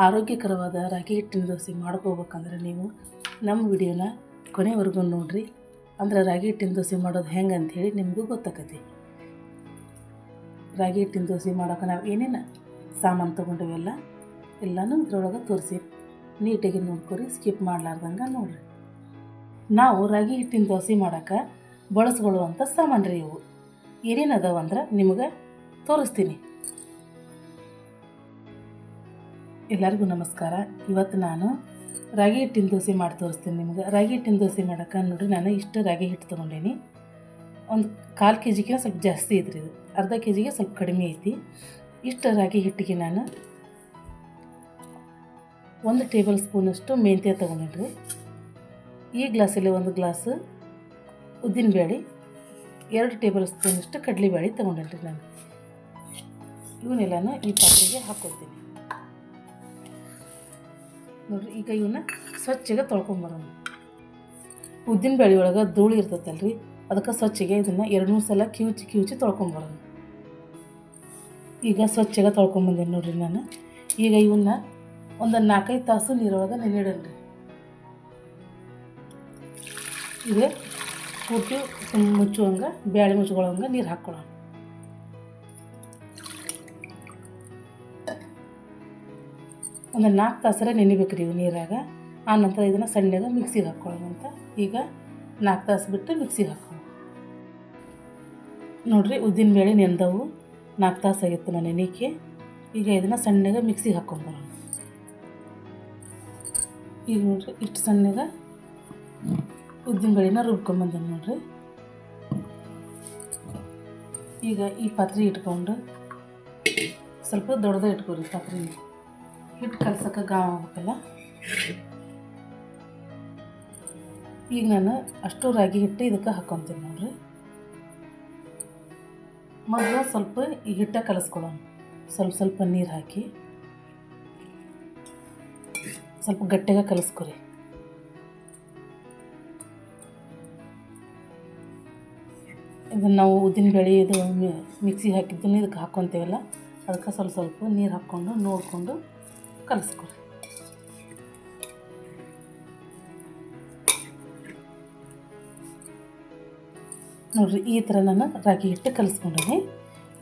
ಆರೋಗ್ಯಕರವಾದ ರಾಗಿ ಹಿಟ್ಟಿನ ದೋಸೆ ಮಾಡ್ಕೋಬೇಕಂದ್ರೆ ನೀವು ನಮ್ಮ ವಿಡಿಯೋನ ಕೊನೆವರೆಗೂ ನೋಡಿರಿ. ಅಂದ್ರೆ ರಾಗಿ ಹಿಟ್ಟಿನ ದೋಸೆ ಮಾಡೋದು ಹೆಂಗೆ ಅಂಥೇಳಿ ನಿಮಗೂ ಗೊತ್ತಾಕತಿ ರಾಗಿ ಹಿಟ್ಟಿನ ದೋಸೆ ಮಾಡೋಕೆ ನಾವು ಏನೇನು ಸಾಮಾನು ತೊಗೊಂಡಿವೆಲ್ಲ ಎಲ್ಲನೂ ಇದ್ರೊಳಗೆ ತೋರಿಸಿ. ನೀಟಾಗಿ ನೋಡ್ಕೊರಿ ಸ್ಕಿಪ್ ಮಾಡಲಾರ್ದಂಗೆ ನೋಡಿರಿ. ನಾವು ರಾಗಿ ಹಿಟ್ಟಿನ ದೋಸೆ ಮಾಡೋಕೆ ಬಳಸ್ಕೊಳ್ಳುವಂಥ ಸಾಮಾನು ರೀ ಇವು. ಏನೇನು ಅದಾವ ಅಂದ್ರೆ ನಿಮಗೆ ತೋರಿಸ್ತೀನಿ. ಎಲ್ಲರಿಗೂ ನಮಸ್ಕಾರ. ಇವತ್ತು ನಾನು ರಾಗಿ ಹಿಟ್ಟಿನ ದೋಸೆ ಮಾಡಿ ತೋರಿಸ್ತೀನಿ ನಿಮ್ಗೆ. ರಾಗಿ ಹಿಟ್ಟಿನ ದೋಸೆ ಮಾಡೋಕೆ ನೋಡಿರಿ ನಾನು ಇಷ್ಟು ರಾಗಿ ಹಿಟ್ಟು ತೊಗೊಂಡೇನಿ. ಒಂದು ಕಾಲು ಕೆ ಜಿಗೆ ಸ್ವಲ್ಪ ಜಾಸ್ತಿ ಐತ್ರಿ ಇದು. ಅರ್ಧ ಕೆ ಜಿಗೆ ಸ್ವಲ್ಪ ಕಡಿಮೆ ಐತಿ. ಇಷ್ಟು ರಾಗಿ ಹಿಟ್ಟಿಗೆ ನಾನು ಒಂದು ಟೇಬಲ್ ಸ್ಪೂನಷ್ಟು ಮೆಂತ್ಯ ತೊಗೊಂಡಿನ್ರಿ. ಈ ಗ್ಲಾಸಲ್ಲಿ ಒಂದು ಗ್ಲಾಸು ಉದ್ದಿನಬೇಳೆ, ಎರಡು ಟೇಬಲ್ ಸ್ಪೂನಷ್ಟು ಕಡಲೆಬೇಳೆ ತೊಗೊಂಡಿನ್ರಿ ನಾನು. ಇವನ್ನೆಲ್ಲನೂ ಈ ಪಾತ್ರೆಗೆ ಹಾಕ್ಕೊಳ್ತೀನಿ ನೋಡಿರಿ ಈಗ ಇವನ್ನ ಸ್ವಚ್ಛಗೆ ತೊಳ್ಕೊಂಬರೋಣ ಉದ್ದಿನ ಬೇಳೆ ಒಳಗೆ ಧೂಳು ಇರ್ತೈತಲ್ರಿ, ಅದಕ್ಕೆ ಸ್ವಚ್ಛಗೆ ಇದನ್ನು ಎರಡು ಮೂರು ಸಲ ಕಿವುಚಿ ಕಿವುಚಿ ತೊಳ್ಕೊಂಬರೋಣ ಈಗ ಸ್ವಚ್ಛಗೆ ತೊಳ್ಕೊಂಬಂದೇನೆ ನೋಡಿರಿ ನಾನು. ಈಗ ಇವನ್ನ ಒಂದು ನಾಲ್ಕೈದು ತಾಸು ನೀರೊಳಗೆ ನೆನೆಡನ್ರಿ. ಇದೆ ಪೂರ್ತಿ ಮುಚ್ಚುವಂಗೆ, ಬ್ಯಾಳೆ ಮುಚ್ಕೊಳ್ಳೋಂಗೆ ನೀರು ಹಾಕ್ಕೊಳ್ಳೋಣ ಒಂದು ನಾಲ್ಕು ತಾಸರ ನೆನಿಬೇಕು ರೀ ನೀರಾಗ. ಆನಂತರ ಇದನ್ನು ಸಣ್ಣಗೆ ಮಿಕ್ಸಿಗೆ ಹಾಕ್ಕೊಳ್ಳೋಣಂತ ಈಗ ನಾಲ್ಕು ತಾಸು ಬಿಟ್ಟು ಮಿಕ್ಸಿಗೆ ಹಾಕೋಣ ನೋಡಿರಿ ಉದ್ದಿನ ಬೇಳೆ ನೆಂದವು. ನಾಲ್ಕು ತಾಸು ಆಗಿತ್ತು ನಾನು ನೆನಿಕೆ. ಈಗ ಇದನ್ನು ಸಣ್ಣಗೆ ಮಿಕ್ಸಿಗೆ ಹಾಕ್ಕೊಂಬರೋಣ ಈಗ ನೋಡಿರಿ ಇಷ್ಟು ಸಣ್ಣಗೆ ಉದ್ದಿನ ಬೇಳೆನ ರುಬ್ಕೊಂಬಂದೇನೆ ನೋಡಿರಿ. ಈಗ ಈ ಪಾತ್ರೆ ಇಟ್ಕೊಂಡು ಸ್ವಲ್ಪ ದೊಡ್ಡದ ಇಟ್ಕೊರಿ ಪಾತ್ರೆ ಹಿಟ್ಟು ಕಲ್ಸೋಕ್ಕೆ ಗಾವ ಆಗುತ್ತಲ್ಲ ಈಗ ನಾನು ಅಷ್ಟು ರಾಗಿ ಹಿಟ್ಟು ಇದಕ್ಕೆ ಹಾಕ್ಕೊತೀನಿ ನೋಡ್ರಿ. ಮೊದಲು ಸ್ವಲ್ಪ ಈ ಹಿಟ್ಟ ಕಲಸ್ಕೊಳ್ಳೋಣ. ಸ್ವಲ್ಪ ಸ್ವಲ್ಪ ನೀರು ಹಾಕಿ. ಸ್ವಲ್ಪ ಗಟ್ಟಿಗೆ ಕಲಿಸ್ಕೊರಿ. ಇದನ್ನು ನಾವು ಉದ್ದಿನ ಬೇಳೆ ಇದು ಮಿಕ್ಸಿಗೆ ಹಾಕಿದ್ದನ್ನು ಇದಕ್ಕೆ ಹಾಕ್ಕೊತೀವಲ್ಲ ಅದಕ್ಕೆ ಸ್ವಲ್ಪ ಸ್ವಲ್ಪ ನೀರು ಹಾಕ್ಕೊಂಡು ನೋಡಿಕೊಂಡು ಕಲಿಸ್ಕೊರಿ ನೋಡಿರಿ, ಈ ಥರ ನಾನು ರಾಗಿ ಹಿಟ್ಟು ಕಲಿಸ್ಕೊಂಡೀನಿ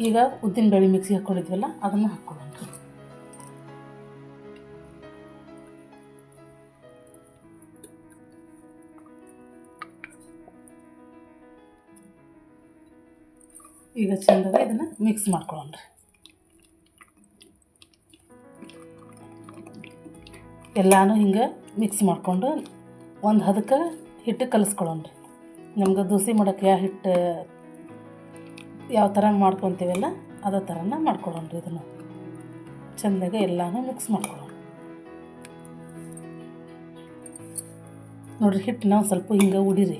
ಈಗ ಉದ್ದಿನ ಬೇಳೆ ಮಿಕ್ಸಿ ಹಾಕ್ಕೊಂಡಿದ್ವಲ್ಲ ಅದನ್ನು ಹಾಕ್ಕೊಳ್ಳೋಣ ಈಗ ಚೆಂದಾಗ ಇದನ್ನು ಮಿಕ್ಸ್ ಮಾಡ್ಕೊಳ್ಳೋಣ. ಎಲ್ಲಾನು ಹಿಂಗೆ ಮಿಕ್ಸ್ ಮಾಡಿಕೊಂಡು ಒಂದು ಹದಕ್ಕೆ ಹಿಟ್ಟು ಕಲಿಸ್ಕೊಳ್ಳೋಣ ನಮ್ಗೆ ದೋಸೆ ಮಾಡೋಕ್ಕೆ ಯಾವ ಹಿಟ್ಟು ಯಾವ ಥರ ಮಾಡ್ಕೊತೀವಲ್ಲ, ಅದೇ ಥರನ ಮಾಡ್ಕೊಳ್ಳೋಣ ಇದನ್ನು. ಚೆಂದಾಗ ಎಲ್ಲನೂ ಮಿಕ್ಸ್ ಮಾಡ್ಕೊಳ್ಳೋಣ ನೋಡಿರಿ ಹಿಟ್ಟು ನಾವು ಸ್ವಲ್ಪ ಹಿಂಗೆ ಉಡಿರಿ.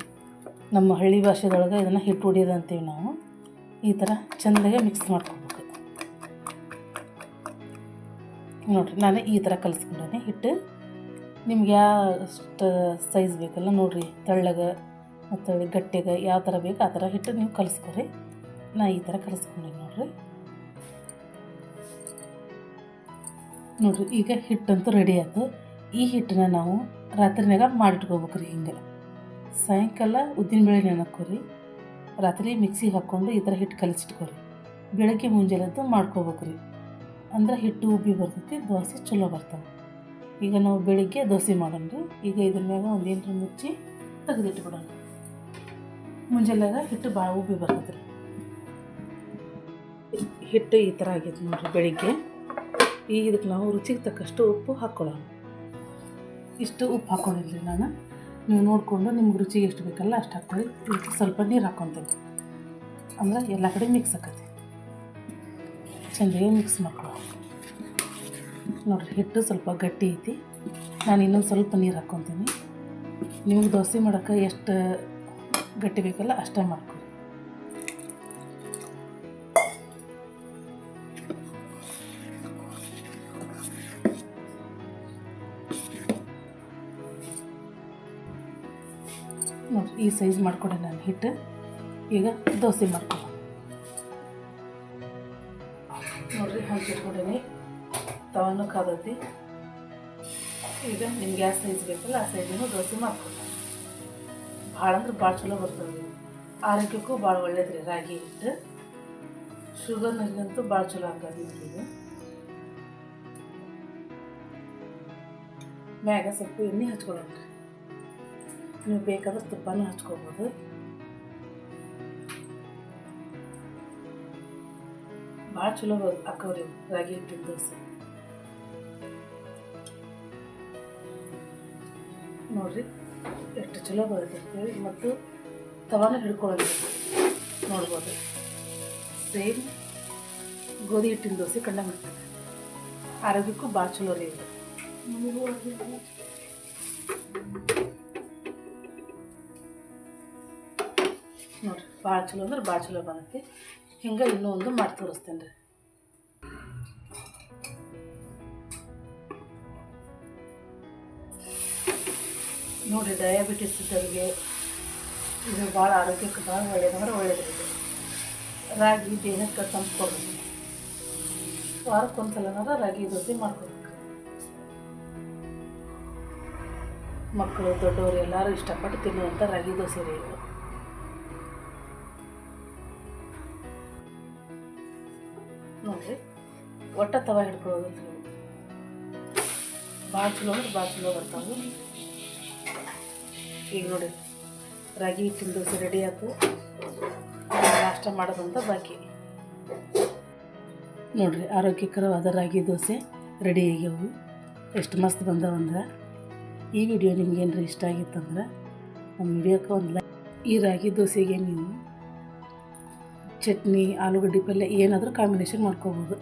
ನಮ್ಮ ಹಳ್ಳಿ ಭಾಷೆದೊಳಗೆ ಇದನ್ನು ಹಿಟ್ಟು ಉಡಿಯೋದು ಅಂತೀವಿ ನಾವು. ಈ ಥರ ಚೆಂದಾಗೆ ಮಿಕ್ಸ್ ಮಾಡ್ಕೊಬೇಕು ನೋಡಿರಿ, ನಾನು ಈ ಥರ ಕಲಿಸ್ಕೊಂಡೇ ಹಿಟ್ಟು ನಿಮ್ಗೆ ಯಾವ ಸೈಜ್ ಬೇಕಲ್ಲ ನೋಡಿರಿ, ತೆಳ್ಳಗೆ ಮತ್ತು ಗಟ್ಟಿಗೆ ಯಾವ ಥರ ಬೇಕು ಆ ಥರ ಹಿಟ್ಟು ನೀವು ಕಲಿಸ್ಕೊರಿ. ನಾ ಈ ಥರ ಕಲಿಸ್ಕೊಂಡೆ ನೋಡಿರಿ. ನೋಡಿರಿ, ಈಗ ಹಿಟ್ಟಂತೂ ರೆಡಿ ಆಯ್ತು ಈ ಹಿಟ್ಟನ್ನ ನಾವು ರಾತ್ರಿನಾಗ ಮಾಡಿಟ್ಕೋಬೇಕ್ರಿ ಹಿಂಗೆ. ಸಾಯಂಕಾಲ ಉದ್ದಿನಬೇಳೆ ನೆನಕೋರಿ ರಾತ್ರಿ ಮಿಕ್ಸಿಗೆ ಹಾಕ್ಕೊಂಡು ಈ ಥರ ಹಿಟ್ಟು ಕಲಸಿಟ್ಕೋರಿ ಬೆಳಗ್ಗೆ ಮುಂಜಾನೆದ್ದು ಮಾಡ್ಕೋಬೇಕ್ರಿ. ಅಂದ್ರೆ ಹಿಟ್ಟು ಉಬ್ಬಿ ಬರ್ತೈತಿ, ದೋಸೆ ಚಲೋ ಬರ್ತವೆ ಈಗ ನಾವು ಬೆಳಿಗ್ಗೆ ದೋಸೆ ಮಾಡೋಣ ಈಗ ಇದ್ರ ಮ್ಯಾಗ ಒಂದು ಏನರ ಮುಚ್ಚಿ ತೆಗೆದಿಟ್ಬಿಡೋಣ. ಮುಂಜಾನೆಯಾಗ ಹಿಟ್ಟು ಭಾಳ ಉಬ್ಬಿ ಬರ್ತೈತೆ ಹಿಟ್ಟು ಈ ಥರ ಆಗೈತೆ ನೋಡಿರಿ ಬೆಳಿಗ್ಗೆ. ಈಗ ಇದಕ್ಕೆ ನಾವು ರುಚಿಗೆ ತಕ್ಕಷ್ಟು ಉಪ್ಪು ಹಾಕ್ಕೊಳ್ಳೋಣ ಇಷ್ಟು ಉಪ್ಪು ಹಾಕ್ಕೊಂಡಿಲ್ಲ ನಾನು. ನೀವು ನೋಡಿಕೊಂಡು ನಿಮ್ಗೆ ರುಚಿಗೆ ಎಷ್ಟು ಬೇಕಲ್ಲ ಅಷ್ಟು ಹಾಕ್ಕೊಳ್ಳಿ ಸ್ವಲ್ಪ ನೀರು ಹಾಕ್ಕೊತೀನಿ ಅಂದ್ರೆ ಎಲ್ಲ ಕಡೆ ಮಿಕ್ಸ್ ಆಕತಿ ಚೆಂದಾಗಿ ಮಿಕ್ಸ್ ಮಾಡ್ಕೊಳ್ಳೋ ನೋಡಿರಿ, ಹಿಟ್ಟು ಸ್ವಲ್ಪ ಗಟ್ಟಿ ಐತಿ. ನಾನು ಇನ್ನೊಂದು ಸ್ವಲ್ಪ ನೀರು ಹಾಕ್ಕೊತೀನಿ ನಿಮ್ಗೆ ದೋಸೆ ಮಾಡೋಕ್ಕೆ ಎಷ್ಟು ಗಟ್ಟಿ ಬೇಕಲ್ಲ ಅಷ್ಟೇ ಮಾಡ್ಕೊಳ್ಳಿ ನೋಡಿ ಈ ಸೈಜ್ ಮಾಡ್ಕೊಂಡೆ ನಾನು ಹಿಟ್ಟು. ಈಗ ದೋಸೆ ಮಾಡ್ಕೊಳ್ಳೋ ತವನ್ನು ತವನು ಕಾದೈತಿ ಈಗ ನಿಮ್ಗೆ ಗ್ಯಾಸ್ ಸೈಜ್ ಬೇಕಲ್ಲ ಆ ಸೈಜನ್ನು ದೋಸೆ ಮಾಡ್ಕೊಡ್ತೀನಿ ಭಾಳ ಅಂದ್ರೆ ಭಾಳ ಚಲೋ ಬರ್ತದೆ ಆರೋಗ್ಯಕ್ಕೂ ಭಾಳ ಒಳ್ಳೇದ್ರಿ ರಾಗಿ ಹಿಟ್ಟು. ಶುಗರ್ನರಿಗಂತೂ ಭಾಳ ಚಲೋ ಆಗ್ತದೆ ನಿಮಗೆ. ಮ್ಯಾಗ ಸ್ವಲ್ಪ ಎಣ್ಣೆ ಹಚ್ಕೊಳ್ಳೋಣ ನೀವು ಬೇಕಾದ್ರೆ ತುಪ್ಪನೂ ಹಚ್ಕೋಬೋದು. ಭಾಳ ಚಲೋ ಇವು ರಾಗಿ ಹಿಟ್ಟಿನ ದೋಸೆ ನೋಡ್ರಿ, ಎಷ್ಟು ಚಲೋ ಬರುತ್ತೆ ಮತ್ತು ತವಾನ ಹಿಡ್ಕೊಳ್ಳೋದು ನೋಡ್ಬೋದು. ಸೇಮ್ ಗೋಧಿ ಹಿಟ್ಟಿನ ದೋಸೆ ಕಂಡಂಗೆ ಇರ್ತದೆ ಆರೋಗ್ಯಕ್ಕೂ ಭಾಳ ಚಲೋ ರೀ ಇದು. ನೋಡ್ರಿ, ಭಾಳ ಚಲೋ ಅಂದ್ರೆ ಭಾಳ ಚಲೋ ಬಂದೈತಿ ಹಿಂಗೆ ಇನ್ನೂ ಒಂದು ಮಾಡಿ ತೋರಿಸ್ತೇನೆ ರೀ ನೋಡಿ ಡಯಾಬಿಟಿಸ್ ಇದ್ದವ್ರಿಗೆ ಇದು ಭಾಳ ಆರೋಗ್ಯಕ್ಕೆ ಭಾಳ ಒಳ್ಳೇದಂದ್ರೆ ಒಳ್ಳೆಯದ್ರಿ ಇದು. ರಾಗಿ ದೇಹಕ್ಕೆ ತಂಪು ವಾರಕ್ಕೊಂದ್ಸಲ ವಾರಕ್ಕೊಂದ್ಸಲನಾರ ರಾಗಿ ದೋಸೆ ಮಾಡ್ಕೊಬೇಕು ಮಕ್ಕಳು, ದೊಡ್ಡವರು ಎಲ್ಲರೂ ಇಷ್ಟಪಟ್ಟು ತಿನ್ನುವಂಥ ರಾಗಿ ದೋಸೆ ರೀ ನೋಡ್ರಿ. ಒಟ್ಟ ತವ ಹಿಡ್ಕೊಳ್ಳೋದು ಭಾಳ ಚಲೋ ಅಂದ್ರೆ ಭಾಳ ಚಲೋ ಬರ್ತಾವೆ ಈಗ ನೋಡಿ ರಾಗಿ ಹಿಟ್ಟಿನ ದೋಸೆ ರೆಡಿ ಆಯ್ತು ನಾಷ್ಟ ಮಾಡೋದಂತ ಬಾಕಿ. ನೋಡ್ರಿ, ಆರೋಗ್ಯಕರವಾದ ರಾಗಿ ದೋಸೆ ರೆಡಿ ಆಗ್ಯಾವು. ಎಷ್ಟು ಮಸ್ತ್ ಬಂದವಂದ್ರೆ ಈ ವಿಡಿಯೋ ನಿಮ್ಗೆ ಏನಾರ ಇಷ್ಟ ಆಗಿತ್ತಂದ್ರೆ, ನಮ್ಮ ವಿಡಿಯೋಕ್ಕೆ ಒಂದು ಲೈಕ್ ಈ ರಾಗಿ ದೋಸೆಗೆ ನೀವು ಚಟ್ನಿ, ಆಲೂಗಡ್ಡೆ ಪಲ್ಯ ಏನಾದರೂ ಕಾಂಬಿನೇಷನ್ ಮಾಡ್ಕೋಬೋದು.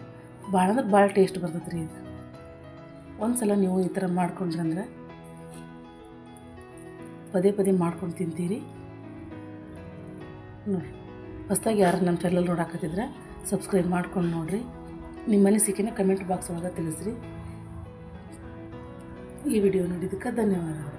ಭಾಳ ಅಂದ್ರೆ ಭಾಳ ಟೇಸ್ಟ್ ಬರ್ತೈತೆ ರೀ ಇದು. ಒಂದು ಸಲ ನೀವು ಈ ಥರ ಮಾಡ್ಕೊಂಡ್ರಂದ್ರೆ ಪದೇ ಪದೇ ಮಾಡ್ಕೊಂಡು ತಿಂತೀರಿ. ನೋಡಿ ಹೊಸದಾಗಿ ಯಾರು ನಮ್ಮ ಚಾನಲ್ ನೋಡಾಕತ್ತಿದ್ರೆ ಸಬ್ಸ್ಕ್ರೈಬ್ ಮಾಡ್ಕೊಂಡು ನೋಡಿರಿ. ನಿಮ್ಮ ಅನಿಸಿಕೆನ ಕಮೆಂಟ್ ಬಾಕ್ಸ್ ಒಳಗೆ ತಿಳಿಸ್ರಿ. ಈ ವಿಡಿಯೋ ನೋಡಿದ್ದಕ್ಕೆ ಧನ್ಯವಾದಗಳು.